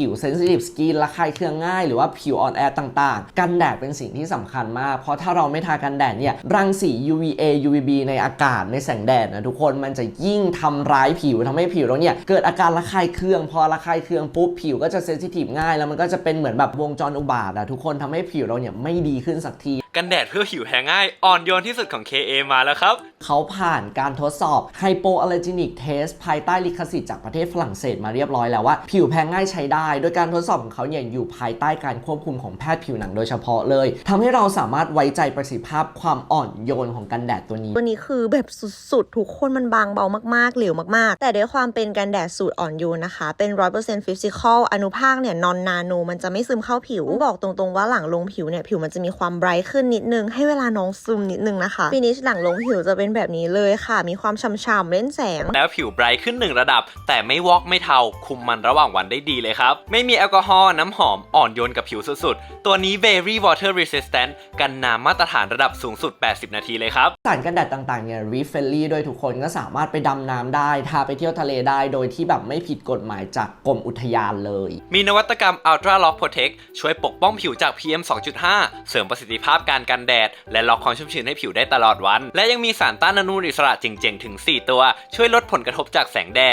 ผิวเซนซิทีฟสกินระคายเคืองง่ายหรือว่าผิวอ่อนแอต่างๆ กันแดดเป็นสิ่งที่สำคัญมาก เพราะถ้าเราไม่ทากันแดดเนี่ย รังสี UVA UVB ในอากาศในแสงแดดนะทุกคนมันจะยิ่งทำร้ายผิวทำให้ผิวเราเนี่ย เกิดอาการระคายเคือง พอระคายเคืองปุ๊บผิวก็จะเซนซิทีฟง่าย แล้วมันก็จะเป็นเหมือนแบบวงจรอุบาทอะทุกคนทำให้ผิวเราเนี่ยไม่ดีขึ้นสักที กันแดดเพื่อผิวแห้งง่ายอ่อนโยนที่สุดของ KA มาแล้วครับ เขาผ่านการทดสอบ Hypoallergenic Test ภายใต้ลิขสิทธิ์จากประเทศฝรั่งเศสมาเรียบร้อยแล้วว่า ผิวแพ้ง่ายใช้ได้ โดยการทดสอบของเขาเนี่ยอยู่ภายใต้การควบคุมของแพทย์ผิวหนังโดยเฉพาะเลยทำให้เราสามารถไว้ใจประสิทธิภาพความอ่อนโยนของกันแดดตัวนี้ ตัวนี้คือแบบสุดๆ ทุกคนมันบางเบามากๆ เหลวมากๆ แต่ด้วยความเป็นกันแดดสูตรอ่อนโยนนะคะ เป็น 100% physical อนุภาคเนี่ยนอนนาโนมันจะไม่ซึมเข้าผิว บอกตรงๆว่าหลังลงผิวเนี่ยผิวมันจะมีความไบรท์ขึ้นนิดนึงให้เวลาน้องซึมนิดนึงนะคะฟินิชหลังลงผิวจะเป็นแบบนี้เลยค่ะ มีความช่ำๆเล่นแสง แล้วผิวไบรท์ขึ้นหนึ่งระดับ แต่ไม่วอกไม่เทา คุมมันระหว่างวันได้ดีเลยครับ ไม่มีแอลกอฮอล์น้ำหอมอ่อนโยนกับผิวสุดๆ ตัวนี้ very water resistant กันน้ำมาตรฐานระดับสูงสุด 80 นาทีเลยครับ สารกันแดดต่างๆเนี่ยรีเฟลลี่ด้วยทุกคนก็สามารถไปดำน้ำได้ทาไปเที่ยวทะเลได้ โดยที่แบบไม่ผิดกฎหมายจากกรมอุทยานเลย มีนวัตกรรม Ultra Lock Protect ช่วยปกป้องผิวจาก PM 2.5 เสริมประสิทธิภาพการกันแดด และล็อกความชุ่มชื้นให้ผิวได้ตลอดวัน และยังมีสารต้านอนุมูลอิสระเจ๋งๆ ถึง 4 ตัว ช่วยลดผลกระทบจากแสงแดด